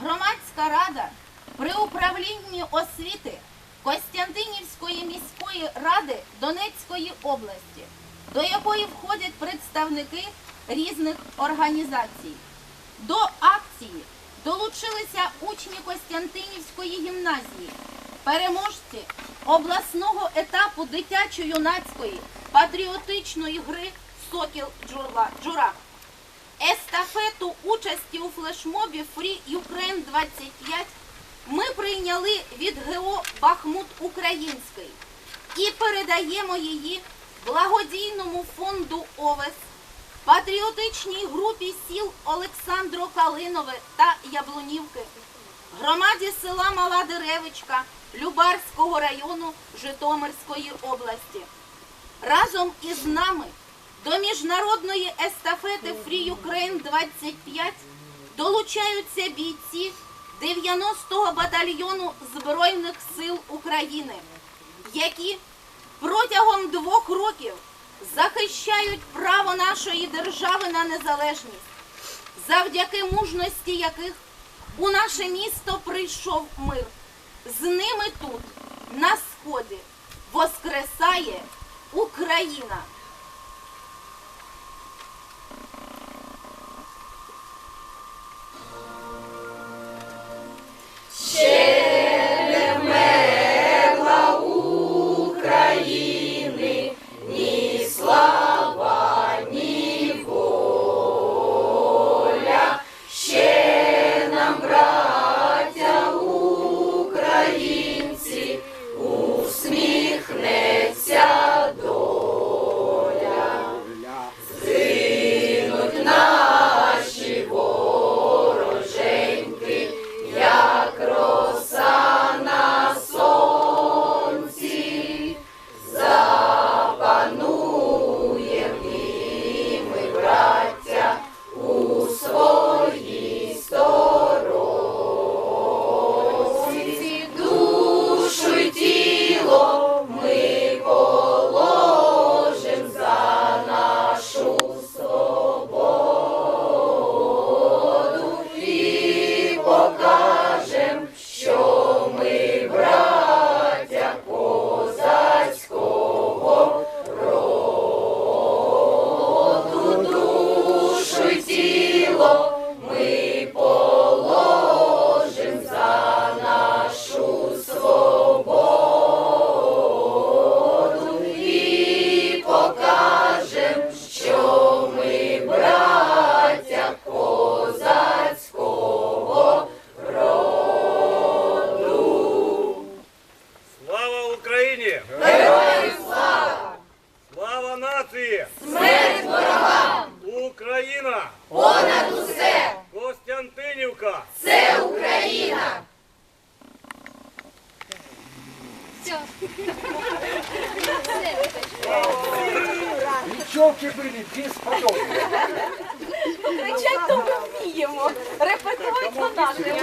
Громадська рада при управлінні освіти Костянтинівської міської ради Донецької області, до якої входять представники різних організацій. До акції долучилися учні Костянтинівської гімназії, переможці обласного етапу дитячо-юнацької патріотичної гри Сокіл Джурла- Джура. Естафету участі у флешмобі Free Ukraine 25 ми прийняли від ГО Бахмут Український і передаємо її благодійному фонду ОВЕС, патріотичній групі сіл Олександро Калинове та Яблунівки, громаді села Мала Деревичка Любарського району Житомирської області. Разом із нами до міжнародної естафети Free Ukraine 25 долучаються бійці 90-го батальйону Збройних сил України, які протягом двох років захищають право нашої держави на незалежність, завдяки мужності яких у наше місто прийшов мир. З ними тут, на сході, воскресає Україна. Нації! Смерть ворогам! Україна! Понад усе! Костянтинівка! Девчонки были бесподобные. Кричать то ми вміємо. Репетувати по нашому.